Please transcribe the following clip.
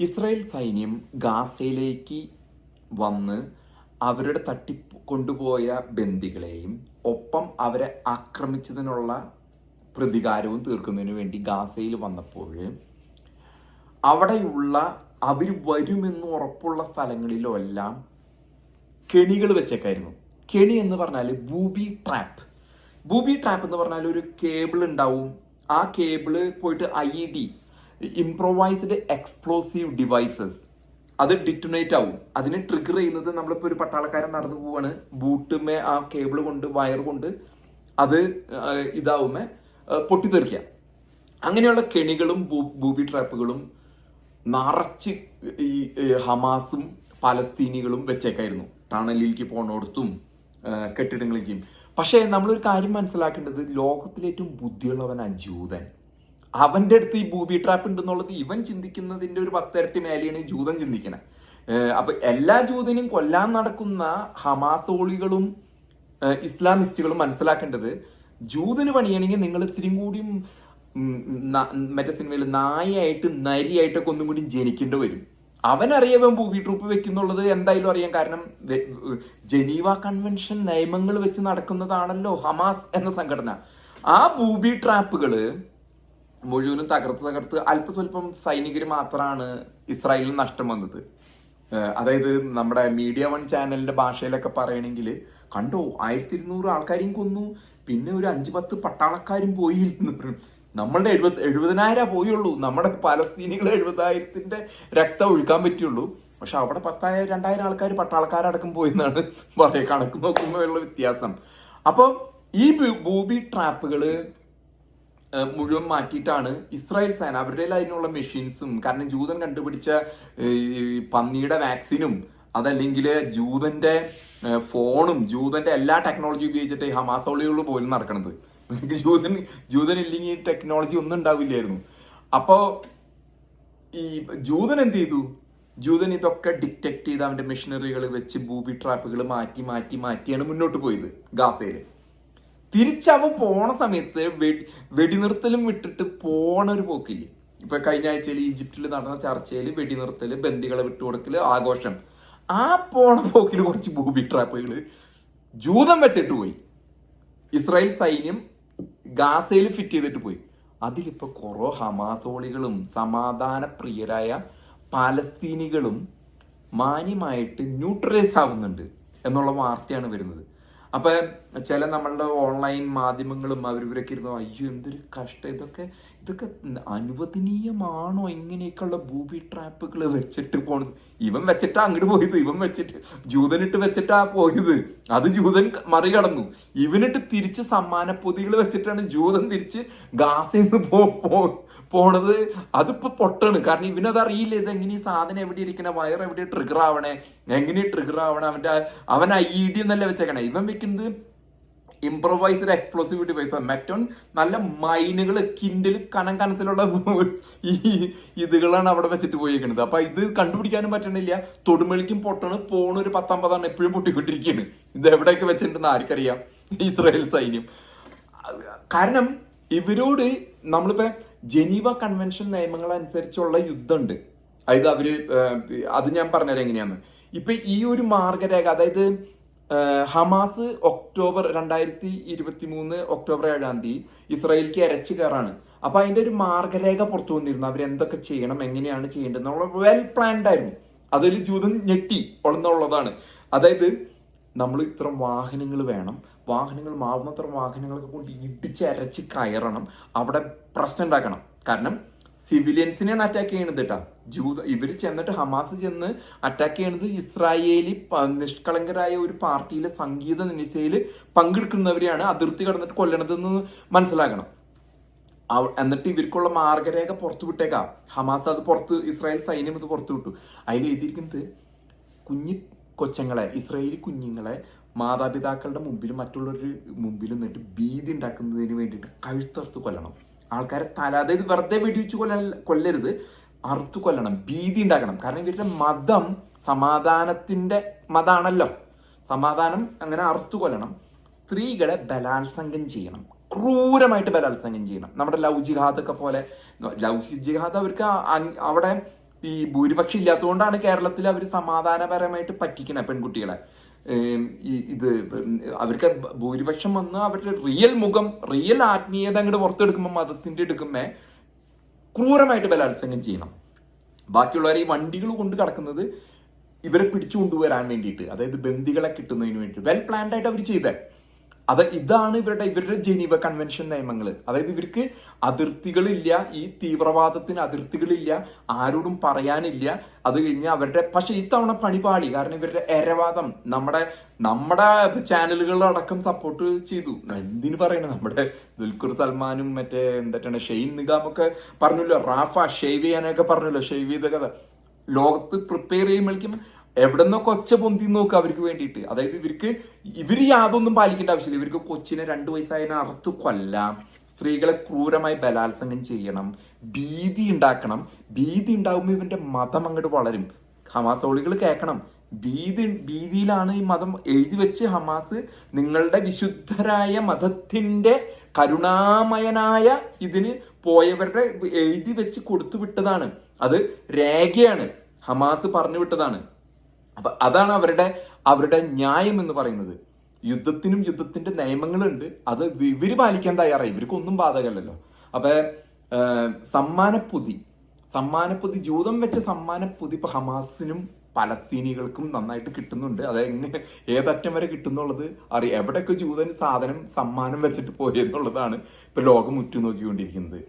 Israel സൈന്യം ഗാസയിലേക്ക് വന്ന് അവരുടെ തട്ടി കൊണ്ടുപോയ ബന്ദികളെയും ഒപ്പം അവരെ ആക്രമിച്ചതിനുള്ള പ്രതികാരവും തീർക്കുന്നതിന് വേണ്ടി ഗാസയിൽ വന്നപ്പോൾ അവിടെയുള്ള അവർ വരുമെന്ന് ഉറപ്പുള്ള സ്ഥലങ്ങളിലെല്ലാം കെണികൾ വെച്ചേക്കായിരുന്നു. കെണി എന്ന് പറഞ്ഞാൽ ബൂബി ട്രാപ്പ്. ബൂബി ട്രാപ്പ് എന്ന് പറഞ്ഞാൽ ഒരു കേബിൾ ഉണ്ടാവും. ആ കേബിൾ പോയിട്ട് I E D. Improvised explosive devices അത് ഡിറ്റുനേറ്റ് ആവും. അതിനെ ട്രിഗർ ചെയ്യുന്നത് നമ്മളിപ്പോൾ ഒരു പട്ടാളക്കാരൻ നടന്നു പോവാണ്. ബൂട്ടുമേ ആ കേബിൾ കൊണ്ട് വയർ കൊണ്ട് അത് ഇതാവുമേ പൊട്ടിത്തെറിക്കാം. അങ്ങനെയുള്ള കെണികളും ബൂബി ട്രാപ്പുകളും നിറച്ച് ഈ ഹമാസും പലസ്തീനികളും വെച്ചേക്കായിരുന്നു. ടണലിലേക്ക് പോണോടത്തും കെട്ടിടങ്ങളിലേക്കും. പക്ഷേ നമ്മളൊരു കാര്യം മനസ്സിലാക്കേണ്ടത് ലോകത്തിലേറ്റവും ബുദ്ധിയുള്ളവനാണ് ജൂതൻ. അവന്റെ അടുത്ത് ഈ ബൂബി ട്രാപ്പ് ഉണ്ടെന്നുള്ളത് ഇവൻ ചിന്തിക്കുന്നതിന്റെ ഒരു പത്തിരട്ടി മേലെയാണ് ഈ ജൂതൻ ചിന്തിക്കുന്നത് അപ്പൊ എല്ലാ ജൂതനും കൊല്ലാൻ നടക്കുന്ന ഹമാസോളികളും ഇസ്ലാമിസ്റ്റുകളും മനസ്സിലാക്കേണ്ടത് ജൂതന് പണിയണമെങ്കിൽ നിങ്ങൾ ഇത്തിരിയും കൂടിയും മറ്റേ സിനിമയിൽ നായയായിട്ട് നരിയായിട്ടൊക്കെ ഒന്നും കൂടി ജനിക്കേണ്ടി വരും. അവനറിയാം ബൂബി ട്രൂപ്പ് വെക്കുന്നുള്ളത് എന്തായാലും അറിയാം. കാരണം ജനീവ കൺവെൻഷൻ നിയമങ്ങൾ വെച്ച് നടക്കുന്നതാണല്ലോ ഹമാസ് എന്ന സംഘടന. ആ ബൂബി ട്രാപ്പുകൾ മുഴുവനും തകർത്ത് തകർത്ത് അല്പസ്വല്പം സൈനികർ മാത്രമാണ് ഇസ്രായേലിന് നഷ്ടം വന്നത്. അതായത് നമ്മുടെ മീഡിയ വൺ ചാനലിന്റെ ഭാഷയിലൊക്കെ പറയണമെങ്കിൽ കണ്ടോ ആയിരത്തി ഇരുന്നൂറ് ആൾക്കാരെയും കൊന്നു പിന്നെ ഒരു അഞ്ച് പത്ത് പട്ടാളക്കാരും പോയി നമ്മളുടെ എഴുപത് എഴുപതിനായിരം പോയുള്ളൂ. നമ്മുടെ പലസ്തീനികൾ എഴുപതായിരത്തിന്റെ രക്തം ഒഴുക്കാൻ പറ്റുള്ളൂ പക്ഷെ അവിടെ പത്തായിരം രണ്ടായിരം ആൾക്കാർ പട്ടാളക്കാരടക്കം പോയെന്നാണ് പറയുക കണക്ക് നോക്കുമ്പോഴുള്ള വ്യത്യാസം. അപ്പം ഈ ഭൂമി ട്രാപ്പുകൾ മുഴുവൻ മാറ്റിയിട്ടാണ് ഇസ്രായേൽ സേന അവരുടെ അതിനുള്ള മെഷീൻസും കാരണം ജൂതൻ കണ്ടുപിടിച്ച പന്നിയുടെ വാക്സിനും അതല്ലെങ്കിൽ ജൂതന്റെ ഫോണും ജൂതന്റെ എല്ലാ ടെക്നോളജി ഉപയോഗിച്ചിട്ട് ഈ ഹമാസോളികൾ പോലും നടക്കണത്. ജൂതൻ ജൂതൻ ഇല്ലെങ്കിൽ ടെക്നോളജി ഒന്നും ഉണ്ടാവില്ലായിരുന്നു. അപ്പോ ഈ ജൂതൻ എന്ത് ചെയ്തു? ജൂതൻ ഇതൊക്കെ ഡിറ്റക്ട് ചെയ്ത് അവന്റെ മെഷീനറികൾ വെച്ച് ബൂബി ട്രാപ്പുകൾ മാറ്റി മാറ്റി മാറ്റിയാണ് മുന്നോട്ട് പോയത് ഗാസയിൽ. തിരിച്ചവൻ പോണ സമയത്ത് വെടി വെടിനിർത്തലും വിട്ടിട്ട് പോണ ഒരു പോക്കില്ലേ? ഇപ്പൊ കഴിഞ്ഞ ആഴ്ചയിൽ ഈജിപ്തിൽ നടന്ന ചർച്ചയിൽ വെടിനിർത്തൽ ബന്ദികളെ വിട്ടുകൊടുക്കൽ ആഘോഷം. ആ പോണ പോക്കിൽ കുറച്ച് ബൂബി ട്രാപ്പുകൾ ജൂതം വെച്ചിട്ട് പോയി. ഇസ്രായേൽ സൈന്യം ഗാസയിൽ ഫിറ്റ് ചെയ്തിട്ട് പോയി. അതിലിപ്പോ കുറോ ഹമാസോളികളും സമാധാന പ്രിയരായ പാലസ്തീനികളും മാന്യമായിട്ട് ന്യൂട്രലൈസ് ആവുന്നുണ്ട് എന്നുള്ള വാർത്തയാണ് വരുന്നത്. അപ്പൊ ചില നമ്മളുടെ ഓൺലൈൻ മാധ്യമങ്ങളും അവരിവരൊക്കെ ഇരുന്നു അയ്യോ എന്തൊരു കഷ്ടം. ഇതൊക്കെ ഇതൊക്കെ അനുവദനീയമാണോ ഇങ്ങനെയൊക്കെയുള്ള ബൂബി ട്രാപ്പുകൾ വെച്ചിട്ട് പോണത്? ഇവൻ വെച്ചിട്ടാ അങ്ങോട്ട് പോയത്. ഇവൻ വെച്ചിട്ട് ജൂതനിട്ട് വെച്ചിട്ടാ പോയത്. അത് ജൂതൻ മറികടന്നു. ഇവനിട്ട് തിരിച്ച് സമ്മാന പൊതികൾ വെച്ചിട്ടാണ് ജൂതൻ തിരിച്ച് ഗാസയിൽ നിന്ന് പോ- പോണത് അതിപ്പോ പൊട്ടാണ്. കാരണം ഇവനത് അറിയില്ല ഇത് എങ്ങനെ ഈ സാധനം എവിടെ ഇരിക്കണ വയർ എവിടെ ട്രിഗർ ആവണേ എങ്ങനെ ട്രിഗർ ആവണേ അവന്റെ അവൻ ഐ ഡി എന്നല്ല വെച്ചേക്കണേ. ഇവൻ വെക്കുന്നത് ഇംപ്രവൈസ്ഡ് എക്സ്പ്ലോസീവ് ഡിവൈസ് മറ്റോൺ നല്ല മൈനുകൾ കിൻഡിൽ കനം കനത്തിലുള്ള ഈ ഇതുകളാണ് അവിടെ വെച്ചിട്ട് പോയിരിക്കുന്നത് അപ്പൊ ഇത് കണ്ടുപിടിക്കാനും പറ്റണില്ല. തൊടുമണിക്കും പൊട്ടണ് പോണ ഒരു പത്തമ്പതാണ് എപ്പോഴും പൊട്ടിക്കൊണ്ടിരിക്കുകയാണ് ഇത് എവിടെയൊക്കെ വെച്ചിട്ടുണ്ടെന്ന് ആർക്കറിയാം? ഇസ്രായേൽ സൈന്യം. കാരണം ഇവരോട് നമ്മളിപ്പോ ജനീവ കൺവെൻഷൻ നിയമങ്ങൾ അനുസരിച്ചുള്ള യുദ്ധമുണ്ട്. അതായത് അവർ അത് ഞാൻ പറഞ്ഞുതരാം എങ്ങനെയാന്ന്. ഇപ്പൊ ഈ ഒരു മാർഗരേഖ അതായത് ഹമാസ് ഒക്ടോബർ രണ്ടായിരത്തി ഇരുപത്തി മൂന്ന് ഒക്ടോബർ ഏഴാം തീയതി ഇസ്രായേലിക്ക് അരച്ചു കയറാണ്. അപ്പൊ അതിന്റെ ഒരു മാർഗരേഖ പുറത്തു വന്നിരുന്നു. അവർ എന്തൊക്കെ ചെയ്യണം എങ്ങനെയാണ് ചെയ്യേണ്ടത് വെൽ പ്ലാൻഡ് ആയിരുന്നു. അതിൽ ജൂതൻ ഞെട്ടി ഉള്ളതാണ് അതായത് നമ്മൾ ഇത്തരം വാഹനങ്ങൾ വേണം. വാഹനങ്ങൾ മാവുന്നത്ര വാഹനങ്ങളൊക്കെ കൊണ്ട് ഇടിച്ചരച്ച് കയറണം. അവിടെ പ്രശ്നം ഉണ്ടാക്കണം. കാരണം സിവിലിയൻസിനെയാണ് അറ്റാക്ക് ചെയ്യണത് കേട്ടാ ജൂത ഇവർ ചെന്നിട്ട് ഹമാസ് ചെന്ന് അറ്റാക്ക് ചെയ്യണത് ഇസ്രായേലി നിഷ്കളങ്കരായ ഒരു പാർട്ടിയിലെ സംഗീത നിശയിൽ പങ്കെടുക്കുന്നവരെയാണ് അതിർത്തി കടന്നിട്ട് കൊല്ലണതെന്ന് മനസ്സിലാക്കണം എന്നിട്ട് ഇവർക്കുള്ള മാർഗരേഖ പുറത്തു വിട്ടേക്കാം. ഹമാസ് അത് പുറത്ത് ഇസ്രായേൽ സൈന്യം അത് പുറത്തു വിട്ടു. അതിൽ എഴുതിയിരിക്കുന്നത് കുഞ്ഞി കൊച്ചങ്ങളെ ഇസ്രയേലി കുഞ്ഞുങ്ങളെ മാതാപിതാക്കളുടെ മുമ്പിലും മറ്റുള്ളവരുടെ മുമ്പിലും നിന്നിട്ട് ഭീതി ഉണ്ടാക്കുന്നതിന് വേണ്ടിയിട്ട് കഴുത്തറുത്ത് കൊല്ലണം. ആൾക്കാരെ തല അതായത് വെറുതെ വെടിവെച്ച് കൊല്ല കൊല്ലരുത്. അറുത്തു കൊല്ലണം ഭീതി ഉണ്ടാക്കണം. കാരണം ഇവരുടെ മതം സമാധാനത്തിന്റെ മതാണല്ലോ. സമാധാനം അങ്ങനെ അറുത്തു കൊല്ലണം. സ്ത്രീകളെ ബലാത്സംഗം ചെയ്യണം. ക്രൂരമായിട്ട് ബലാത്സംഗം ചെയ്യണം. നമ്മുടെ ലവ് ജിഹാദ് ഒക്കെ പോലെ ലവ് ജിഹാദ് അവർക്ക് അവിടെ ഈ ഭൂരിപക്ഷം ഇല്ലാത്തതുകൊണ്ടാണ് കേരളത്തിൽ അവർ സമാധാനപരമായിട്ട് പറ്റിക്കണ പെൺകുട്ടികളെ. ഇത് അവർക്ക് ഭൂരിപക്ഷം വന്ന് അവരുടെ റിയൽ മുഖം റിയൽ ആത്മീയത അങ്ങോട്ട് പുറത്തെടുക്കുമ്പോൾ മതത്തിന്റെ എടുക്കുമ്പോ ക്രൂരമായിട്ട് ബലാത്സംഗം ചെയ്യണം. ബാക്കിയുള്ളവരെ ഈ വണ്ടികൾ കൊണ്ട് കിടക്കുന്നത് ഇവരെ പിടിച്ചുകൊണ്ടുവരാൻ വേണ്ടിയിട്ട് അതായത് ബന്ദികളെ കിട്ടുന്നതിന് വേണ്ടി വെൽ പ്ലാൻഡ് ആയിട്ട് അവർ ചെയ്തേ. അത് ഇതാണ് ഇവരുടെ ഇവരുടെ ജനീവ കൺവെൻഷൻ നിയമങ്ങൾ. അതായത് ഇവർക്ക് അതിർത്തികളില്ല ഈ തീവ്രവാദത്തിന് അതിർത്തികളില്ല ആരോടും പറയാനില്ല. അത് കഴിഞ്ഞ് അവരുടെ പക്ഷെ ഇത്തവണ പണിപാളി കാരണം ഇവരുടെ എരവാദം നമ്മുടെ നമ്മുടെ ചാനലുകളടക്കം സപ്പോർട്ട് ചെയ്തു. എന്തിനു പറയണ? നമ്മുടെ ദുൽഖുർ സൽമാനും മറ്റേ എന്തൊക്കെയാണ് ഷെയ്ൻ നിഗാമൊക്കെ പറഞ്ഞല്ലോ. റാഫ ഷെയ്വ് ചെയ്യാനൊക്കെ പറഞ്ഞല്ലോ. ഷെയ്വ് കഥ. ലോകത്ത് പ്രിപ്പയർ ചെയ്യുമ്പോഴേക്കും എവിടെ നിന്നോ ഒച്ച പൊന്തി നോക്കുക അവർക്ക് വേണ്ടിയിട്ട്. അതായത് ഇവർക്ക് ഇവർ യാതൊന്നും പാലിക്കേണ്ട ആവശ്യമില്ല. ഇവർക്ക് കൊച്ചിനെ രണ്ടു വയസ്സായതിനെ അറുത്ത് കൊല്ലാം. സ്ത്രീകളെ ക്രൂരമായി ബലാത്സംഗം ചെയ്യണം. ഭീതി ഉണ്ടാക്കണം. ഭീതി ഉണ്ടാകുമ്പോൾ ഇവന്റെ മതം അങ്ങോട്ട് വളരും. ഹമാസോളികൾ കേൾക്കണം. ഭീതി ഭീതിയിലാണ് ഈ മതം എഴുതി വെച്ച് ഹമാസ് നിങ്ങളുടെ വിശുദ്ധരായ മതത്തിന്റെ കരുണാമയനായ ഇതിന് പോയവരുടെ എഴുതി വെച്ച് കൊടുത്തു വിട്ടതാണ്. അത് രേഖയാണ്. ഹമാസ് പറഞ്ഞു വിട്ടതാണ്. അപ്പൊ അതാണ് അവരുടെ അവരുടെ ന്യായം എന്ന് പറയുന്നത്. യുദ്ധത്തിനും യുദ്ധത്തിന്റെ നിയമങ്ങളുണ്ട്. അത് ഇവർ പാലിക്കാൻ തയ്യാറായി. ഇവർക്കൊന്നും ബാധകമല്ലല്ലോ അപ്പൊ സമ്മാനപ്പുതി. സമ്മാനപ്പൊതി ജൂതം വെച്ച സമ്മാനപ്പൊതി ഇപ്പൊ ഹമാസിനും പലസ്തീനികൾക്കും നന്നായിട്ട് കിട്ടുന്നുണ്ട്. അത് എങ്ങനെ ഏതറ്റം വരെ കിട്ടുന്നുള്ളത് അറിയാം എവിടെയൊക്കെ ജൂതൻ സാധനം സമ്മാനം വെച്ചിട്ട് പോയെന്നുള്ളതാണ് ഇപ്പൊ ലോകം ഉറ്റുനോക്കിക്കൊണ്ടിരിക്കുന്നത്.